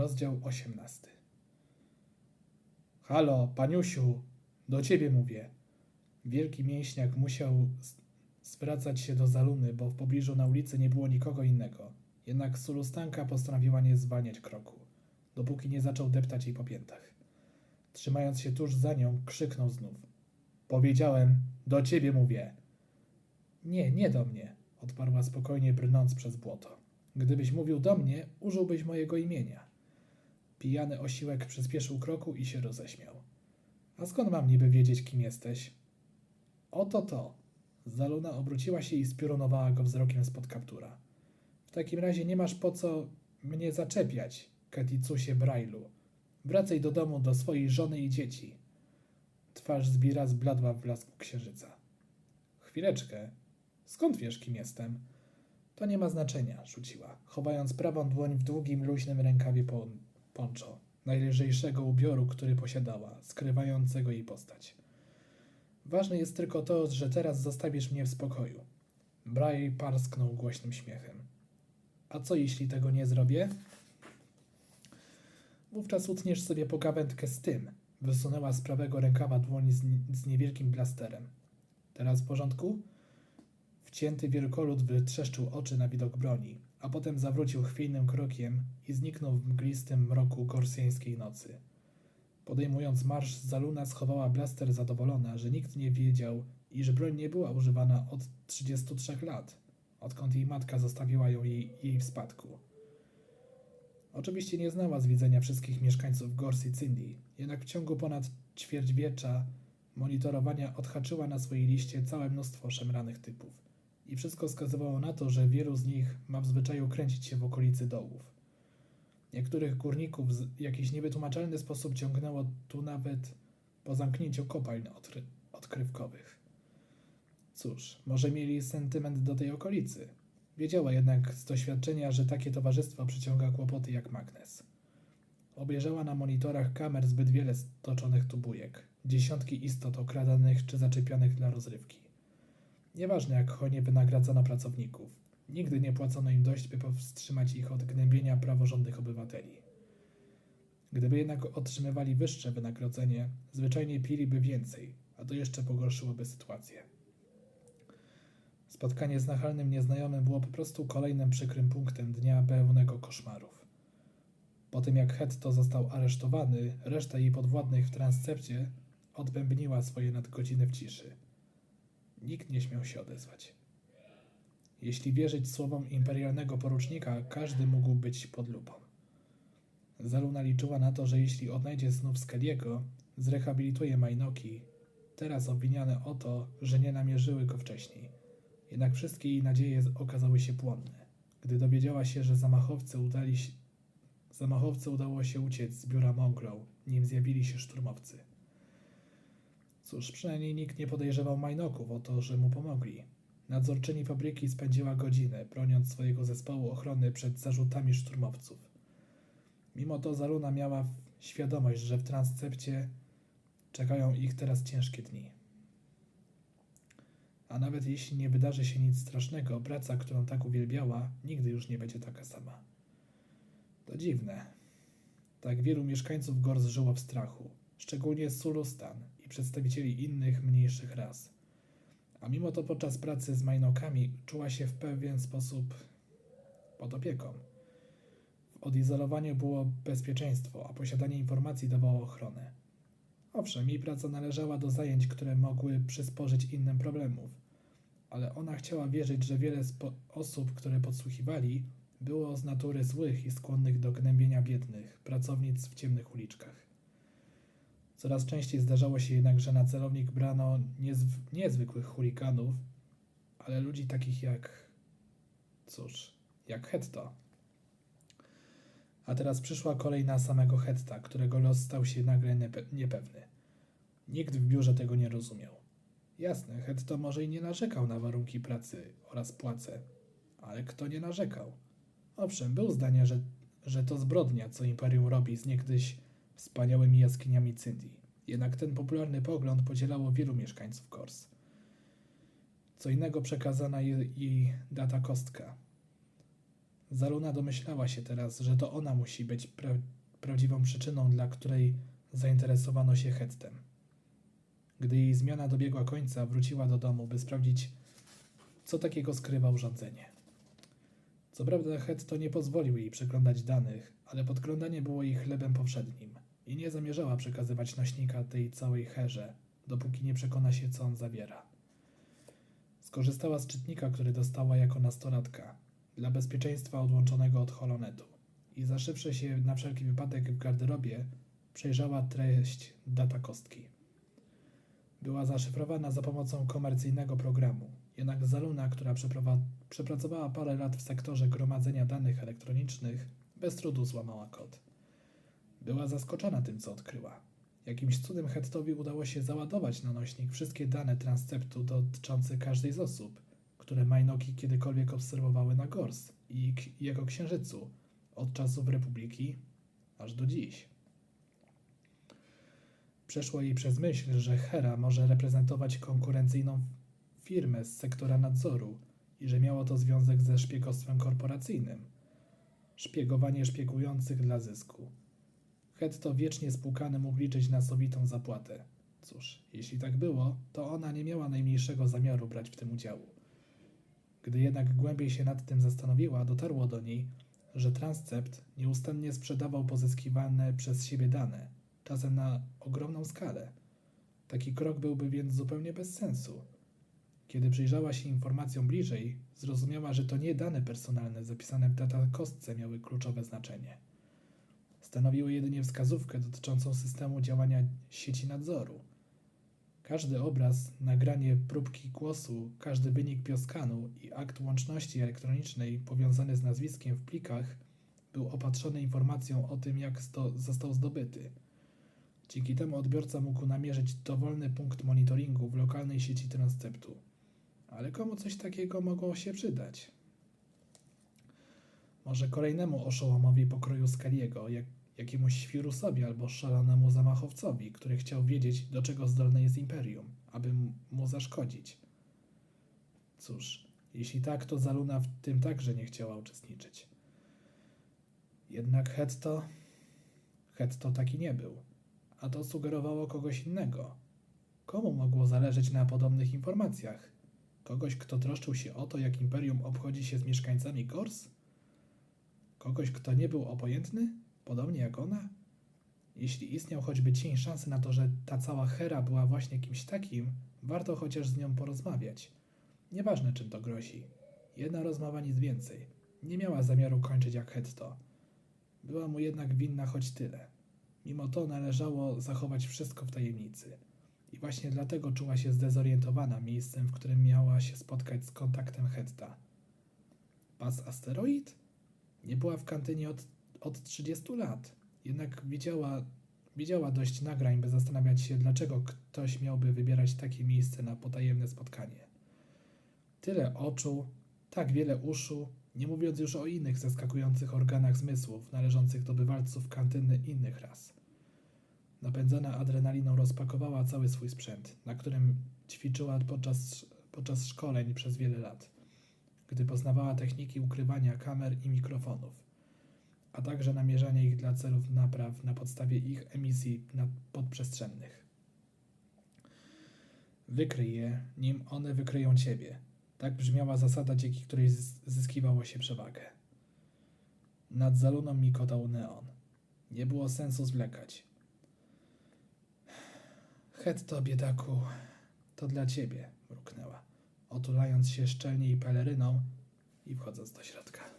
Rozdział 18. Halo, paniusiu, do ciebie mówię. Wielki mięśniak musiał zwracać się do Zaluny, bo w pobliżu na ulicy nie było nikogo innego. Jednak Sulustanka postanowiła nie zwalniać kroku, dopóki nie zaczął deptać jej po piętach. Trzymając się tuż za nią, krzyknął znów. Powiedziałem, do ciebie mówię. Nie, nie do mnie, odparła spokojnie, brnąc przez błoto. Gdybyś mówił do mnie, użyłbyś mojego imienia. Pijany osiłek przyspieszył kroku i się roześmiał. A skąd mam niby wiedzieć, kim jesteś? Oto to. Zaluna obróciła się i spiorunowała go wzrokiem spod kaptura. W takim razie nie masz po co mnie zaczepiać, Keticusie Brailu. Wracaj do domu do swojej żony i dzieci. Twarz Zbira zbladła w blasku księżyca. Chwileczkę. Skąd wiesz, kim jestem? To nie ma znaczenia, rzuciła, chowając prawą dłoń w długim, luźnym rękawie pon- poncho, najlżejszego ubioru, który posiadała, skrywającego jej postać. Ważne jest tylko to, że teraz zostawisz mnie w spokoju. Bray parsknął głośnym śmiechem. A co jeśli tego nie zrobię? Wówczas utniesz sobie pogawędkę z tym. Wysunęła z prawego rękawa dłoń z, z niewielkim blasterem. Teraz w porządku? Wcięty wielkolud wytrzeszczył oczy na widok broni, a potem zawrócił chwiejnym krokiem i zniknął w mglistym mroku gorsjańskiej nocy. Podejmując marsz, Zaluna schowała blaster zadowolona, że nikt nie wiedział, iż broń nie była używana od 33 lat, odkąd jej matka zostawiła ją jej, jej w spadku. Oczywiście nie znała z widzenia wszystkich mieszkańców Gors i Cindy, jednak w ciągu ponad ćwierćwiecza monitorowania odhaczyła na swojej liście całe mnóstwo szemranych typów. I wszystko wskazywało na to, że wielu z nich ma w zwyczaju kręcić się w okolicy dołów. Niektórych górników w jakiś niewytłumaczalny sposób ciągnęło tu nawet po zamknięciu kopalń odkry- odkrywkowych. Cóż, może mieli sentyment do tej okolicy. Wiedziała jednak z doświadczenia, że takie towarzystwo przyciąga kłopoty jak magnes. Obejrzała na monitorach kamer zbyt wiele stoczonych tu bujek, dziesiątki istot okradanych czy zaczepianych dla rozrywki. Nieważne jak hojnie wynagradzano pracowników, nigdy nie płacono im dość, by powstrzymać ich od gnębienia praworządnych obywateli. Gdyby jednak otrzymywali wyższe wynagrodzenie, zwyczajnie piliby więcej, a to jeszcze pogorszyłoby sytuację. Spotkanie z nachalnym nieznajomym było po prostu kolejnym przykrym punktem dnia pełnego koszmarów. Po tym jak Hetto został aresztowany, reszta jej podwładnych w transcepcie odbębniła swoje nadgodziny w ciszy. Nikt nie śmiał się odezwać. Jeśli wierzyć słowom imperialnego porucznika, każdy mógł być pod lupą. Zaluna liczyła na to, że jeśli odnajdzie znów Skelliego, zrehabilituje Majnoki, teraz obwiniane o to, że nie namierzyły go wcześniej. Jednak wszystkie jej nadzieje okazały się płonne. Gdy dowiedziała się, że zamachowcy udali się, zamachowcy udało się uciec z biura Mongrel, nim zjawili się szturmowcy. Cóż, przynajmniej nikt nie podejrzewał Majnoków o to, że mu pomogli. Nadzorczyni fabryki spędziła godzinę, broniąc swojego zespołu ochrony przed zarzutami szturmowców. Mimo to Zaruna miała świadomość, że w transcepcie czekają ich teraz ciężkie dni. A nawet jeśli nie wydarzy się nic strasznego, praca, którą tak uwielbiała, nigdy już nie będzie taka sama. To dziwne. Tak wielu mieszkańców Gors żyło w strachu, szczególnie Sulustan przedstawicieli innych, mniejszych ras. A mimo to podczas pracy z Majnokami czuła się w pewien sposób pod opieką. W odizolowaniu było bezpieczeństwo, a posiadanie informacji dawało ochronę. Owszem, jej praca należała do zajęć, które mogły przysporzyć innym problemów, ale ona chciała wierzyć, że wiele osób, które podsłuchiwali, było z natury złych i skłonnych do gnębienia biednych, pracownic w ciemnych uliczkach. Coraz częściej zdarzało się jednak, że na celownik brano niezw- niezwykłych chuliganów, ale ludzi takich jak. cóż, jak Hetto. A teraz przyszła kolej na samego Hetta, którego los stał się nagle niepe- niepewny. Nikt w biurze tego nie rozumiał. Jasne, Hetto może i nie narzekał na warunki pracy oraz płace, ale kto nie narzekał? Owszem, był zdania, że, że to zbrodnia, co Imperium robi z niegdyś wspaniałymi jaskiniami Cindy. Jednak ten popularny pogląd podzielało wielu mieszkańców Kors. Co innego przekazana jej, data kostka. Zaluna domyślała się teraz, że to ona musi być pra- prawdziwą przyczyną, dla której zainteresowano się Hettem. Gdy jej zmiana dobiegła końca, wróciła do domu, by sprawdzić, co takiego skrywa urządzenie. Co prawda, Hetto nie pozwolił jej przeglądać danych, ale podglądanie było jej chlebem powszednim i nie zamierzała przekazywać nośnika tej całej herze, dopóki nie przekona się, co on zawiera. Skorzystała z czytnika, który dostała jako nastolatka, dla bezpieczeństwa odłączonego od holonetu i zaszywszy się na wszelki wypadek w garderobie, przejrzała treść data kostki. Była zaszyfrowana za pomocą komercyjnego programu, jednak Zaluna, która przepracowała parę lat w sektorze gromadzenia danych elektronicznych, bez trudu złamała kod. Była zaskoczona tym, co odkryła. Jakimś cudem Hettowi udało się załadować na nośnik wszystkie dane transceptu dotyczące każdej z osób, które Majnoki kiedykolwiek obserwowały na Gors i jego księżycu, od czasów Republiki aż do dziś. Przeszło jej przez myśl, że Hera może reprezentować konkurencyjną firmę z sektora nadzoru i że miało to związek ze szpiegostwem korporacyjnym. Szpiegowanie szpiegujących dla zysku. Hetto wiecznie spłukany mógł liczyć na sowitą zapłatę. Cóż, jeśli tak było, to ona nie miała najmniejszego zamiaru brać w tym udziału. Gdy jednak głębiej się nad tym zastanowiła, dotarło do niej, że Transcept nieustannie sprzedawał pozyskiwane przez siebie dane, czasem na ogromną skalę. Taki krok byłby więc zupełnie bez sensu. Kiedy przyjrzała się informacjom bliżej, zrozumiała, że to nie dane personalne zapisane w data kostce miały kluczowe znaczenie. Stanowiły jedynie wskazówkę dotyczącą systemu działania sieci nadzoru. Każdy obraz, nagranie próbki głosu, każdy wynik bioskanu i akt łączności elektronicznej powiązany z nazwiskiem w plikach był opatrzony informacją o tym, jak sto, został zdobyty. Dzięki temu odbiorca mógł namierzyć dowolny punkt monitoringu w lokalnej sieci transceptu. Ale komu coś takiego mogło się przydać? Może kolejnemu oszołomowi pokroju Skaliego, jak, jakiemuś świrusowi albo szalonemu zamachowcowi, który chciał wiedzieć, do czego zdolne jest Imperium, aby mu zaszkodzić. Cóż, jeśli tak, to Zaluna w tym także nie chciała uczestniczyć. Jednak Hetto... Hetto taki nie był. A to sugerowało kogoś innego. Komu mogło zależeć na podobnych informacjach? Kogoś, kto troszczył się o to, jak Imperium obchodzi się z mieszkańcami Gors? Kogoś, kto nie był obojętny, podobnie jak ona? Jeśli istniał choćby cień szansy na to, że ta cała Hera była właśnie kimś takim, warto chociaż z nią porozmawiać. Nieważne, czym to grozi. Jedna rozmowa, nic więcej. Nie miała zamiaru kończyć jak Hetto. Była mu jednak winna choć tyle. Mimo to należało zachować wszystko w tajemnicy. I właśnie dlatego czuła się zdezorientowana miejscem, w którym miała się spotkać z kontaktem Hetta. Pas asteroid? Nie była w kantynie od, od 30 lat. Jednak widziała, widziała dość nagrań, by zastanawiać się, dlaczego ktoś miałby wybierać takie miejsce na potajemne spotkanie. Tyle oczu, tak wiele uszu, nie mówiąc już o innych zaskakujących organach zmysłów należących do bywalców kantyny innych ras. Napędzana adrenaliną rozpakowała cały swój sprzęt, na którym ćwiczyła podczas, podczas szkoleń przez wiele lat, gdy poznawała techniki ukrywania kamer i mikrofonów, a także namierzania ich dla celów napraw na podstawie ich emisji podprzestrzennych. Wykryj je, nim one wykryją ciebie. Tak brzmiała zasada, dzięki której zys- zyskiwało się przewagę. Nad zaluną mikotał neon. Nie było sensu zwlekać. Hetto, biedaku, to dla ciebie, mruknęła, otulając się szczelniej peleryną i wchodząc do środka.